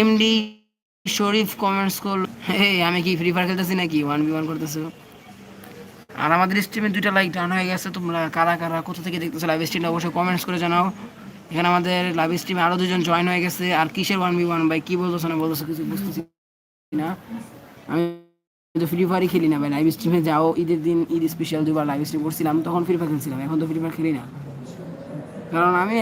MD শরীফ comments করল এই আমি কি ফ্রি ফায়ার খেলতেছি নাকি? ওয়ান বি ওয়ান করতেছো। আর আমাদের স্ট্রিমে দুইটা লাইক ডান হয়ে গেছে, তোমরা কারা কারা, কোথা থেকে দেখতেছো লাইভ স্ট্রিমটা অবশ্যই কমেন্টস করে জানাও। এখানে আমাদের লাইভ স্ট্রিমে আরও দুজন জয়েন হয়ে গেছে, আর কিসের ওয়ান বি ওয়ান ভাই, কী বলতেছো না বলতেছো কিছু বুঝতেছি না? আমি তো ফ্রি ফায়ারই খেলি না, ভাই। লাইভ স্ট্রিমে যাও, ঈদের দিন ঈদ স্পেশাল দুবার লাইভ স্ট্রিম করছিলাম, তখন ফ্রি ফায়ার খেলছিলাম, এখন তো ফ্রি ফায়ার খেলি না। কারণ আমি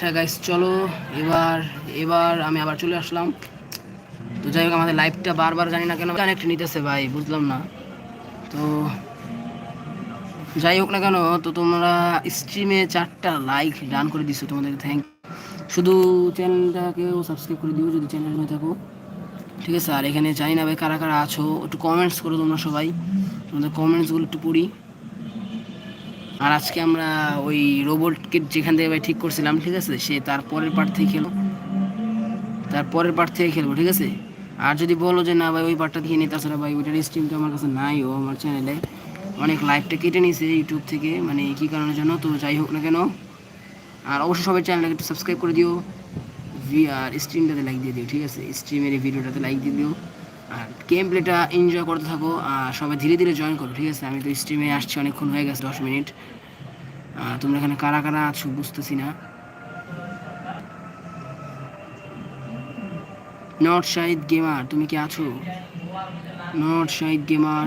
আচ্ছা গাইস চলো, এবার এবার আমি আবার চলে আসলাম। তো যাই হোক, আমাদের লাইভটা বারবার জানি না কেন কানেক্ট নিতেছে ভাই, বুঝলাম না। তো যাই হোক না কেন, তো তোমরা স্ট্রিমে চারটা লাইক ডান করে দিছো তোমাদের থ্যাংক শুধু চ্যানেলটাকেও সাবস্ক্রাইব করে দিও, যদি চ্যানেল হয়ে থাকো। ঠিক আছে? আর এখানে জানি না ভাই কারা কারা আছো, একটু কমেন্টস করো তোমরা সবাই। তোমাদের কমেন্টসগুলো একটু পড়ি। আর আজকে আমরা ওই রোবটকে যেখান থেকে ভাই ঠিক করছিলাম, ঠিক আছে? সে তার পরের পার্ট থেকে খেলো তার পরের পার্ট থেকে খেলব, ঠিক আছে? আর যদি বলো যে না ভাই, ওই পার্টটা দিয়ে নিই তাছাড়া ভাই ওইটার স্ট্রিমটা আমার কাছে নাই, ও আমার চ্যানেলে অনেক লাইভটা কেটে নিয়েছে ইউটিউব থেকে মানে কী কারণের জন্য তো যাই হোক না কেন। আর অবশ্যই সবাই চ্যানেলটাকে একটু সাবস্ক্রাইব করে দিও। ভি আর স্ট্রিমটাতে লাইক দিয়ে দিও, ঠিক আছে? স্ট্রিমের এই ভিডিওটাতে লাইক দিয়ে দিও। আর গেম প্লেটা এনজয় করতে থাকো, আর সবাই ধীরে ধীরে জয়েন করো, ঠিক আছে? আমি তো স্ট্রিমে আসছি অনেকক্ষণ হয়ে গেছে, দশ মিনিট। তোমরা এখানে কারা কারা আছো বুঝতেছি না। নর্থ শাহিদ গেমার তুমি কি আছো? North Shahid gamer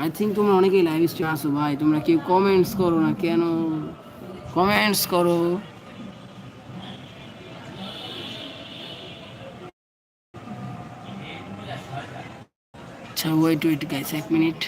I think তোমরা অনেকেই লাইভ স্ট্রিম আসো ভাই, তোমরা কেউ কমেন্টস করো না কেন? কমেন্টস করো। আচ্ছা ওয়েট ওয়েট গাইস এক মিনিট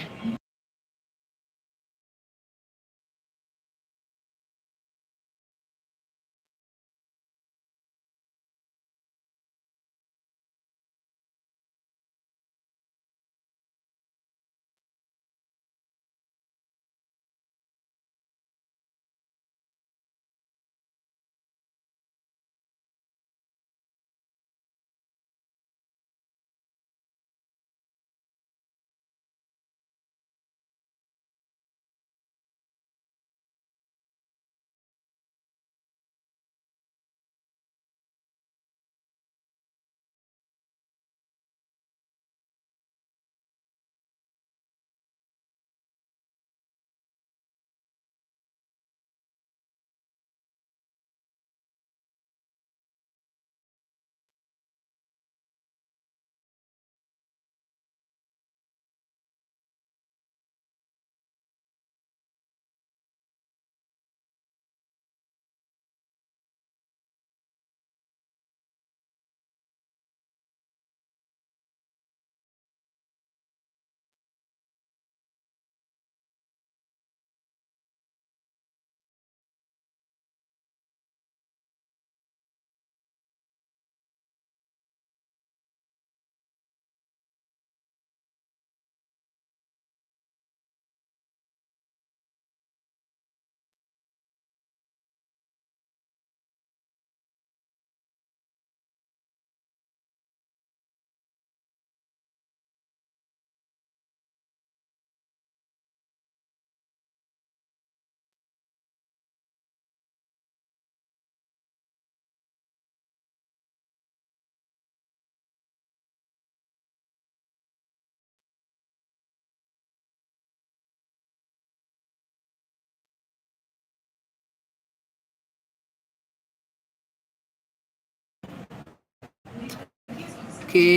ওকে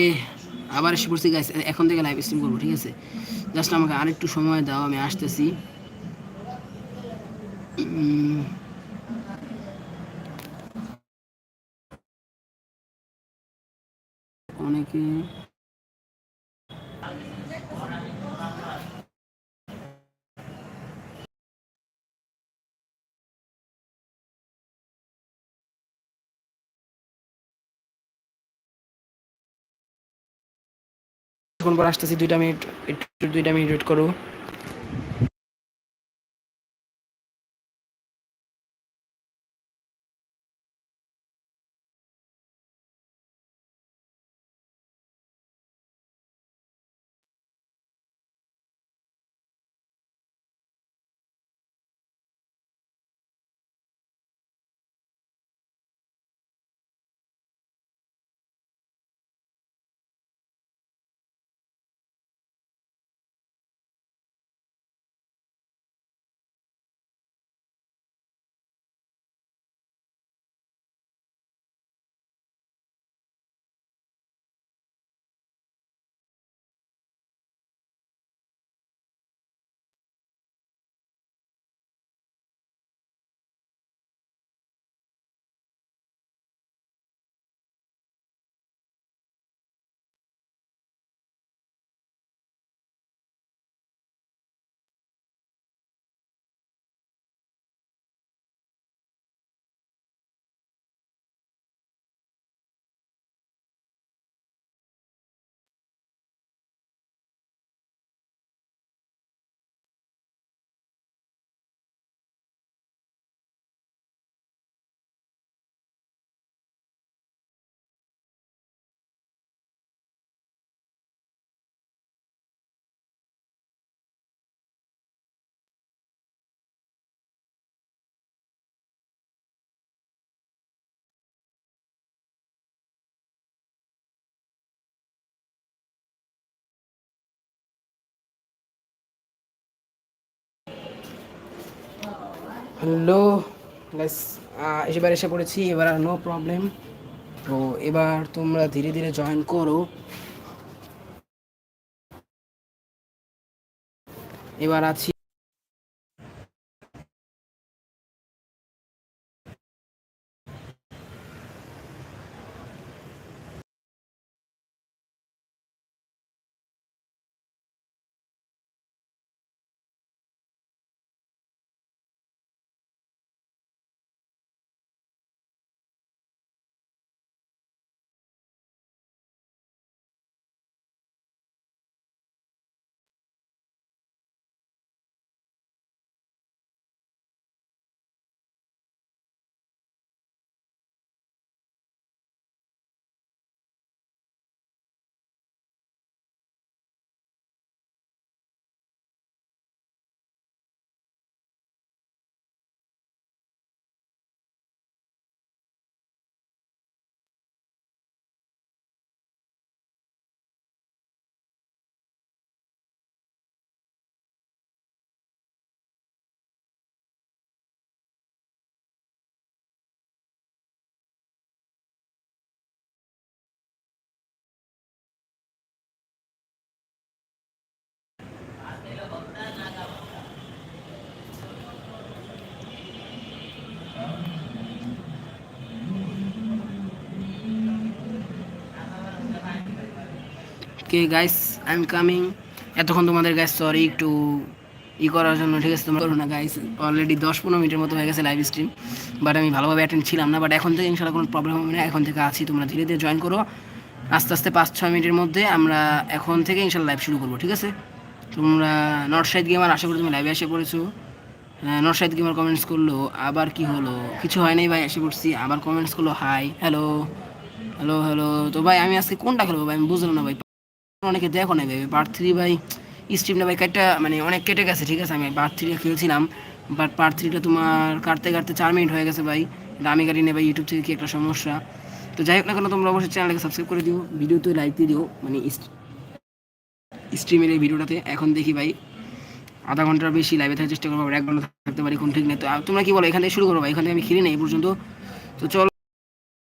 আবার এসে পড়ছি গাইস এখন থেকে লাইভ স্ট্রিম করব, ঠিক আছে? জাস্ট আমাকে আরেকটু সময় দাও, আমি আসতেছি। অনেকে এখন পর আসতেছি দুইটা মিনিট একটু দুইটা মিনিট ওয়েট করো। হ্যালো এবার এসে পড়েছি, এবার আর নো প্রবলেম তো এবার তোমরা ধীরে ধীরে জয়েন করো। এবার আছি কে গাইস আই এম কামিং এতক্ষণ তোমাদের গাইস সরি একটু ই করার জন্য, ঠিক আছে? তোমরা না গাইস অলরেডি দশ পনেরো মিনিটের মতো হয়ে গেছে লাইভ স্ট্রিম বাট আমি ভালোভাবে অ্যাটেন্ড ছিলাম না বাট এখন থেকে ইনশাল্লাহ কোনো প্রবলেম হবে না। এখন থেকে আছি, তোমরা ধীরে ধীরে জয়েন করো। আস্তে আস্তে পাঁচ, ছয় মিনিটের মধ্যে আমরা এখন থেকে ইনশাল্লাহ লাইভ শুরু করব, ঠিক আছে? তোমরা নর্থ সাইড গেমার আশা করি তুমি লাইভে এসে পড়েছো। নর্থ সাইড গেমার কমেন্টস করল, আবার কি হলো? কিছু হয় নাই ভাই, এসে পড়ছি, আবার কমেন্টস করল হাই হ্যালো হ্যালো হ্যালো তো ভাই, আমি আজকে কোনটা খেলব ভাই? আমি বুঝলাম না ভাই। অনেকে দেখো না ভাই পার্ট থ্রি ভাই স্ট্রিমটা ভাই কাটটা মানে অনেক কেটে গেছে, ঠিক আছে? আমি পার্ট থ্রিটা খেলছিলাম বাট পার্ট থ্রিটা তোমার কাটতে কাটতে চার মিনিট হয়ে গেছে ভাই। এটা আমি কাটি ভাই ইউটিউব থেকে কি একটা সমস্যা। তো যাই হোক না কেন, তোমরা অবশ্যই চ্যানেলকে সাবস্ক্রাইব করে দিও, ভিডিওতে লাইক দিয়ে দিও মানে স্ট্রিমের এই ভিডিওটাতে। এখন দেখি ভাই, আধা ঘণ্টার বেশি লাইভে থাকার চেষ্টা করব এক ঘণ্টা থাকতে পারি কোন ঠিক নেই। তো তোমরা কি বলো, এখান থেকে শুরু করব এখান থেকে আমি খেলি নেই এই পর্যন্ত। তো চলো।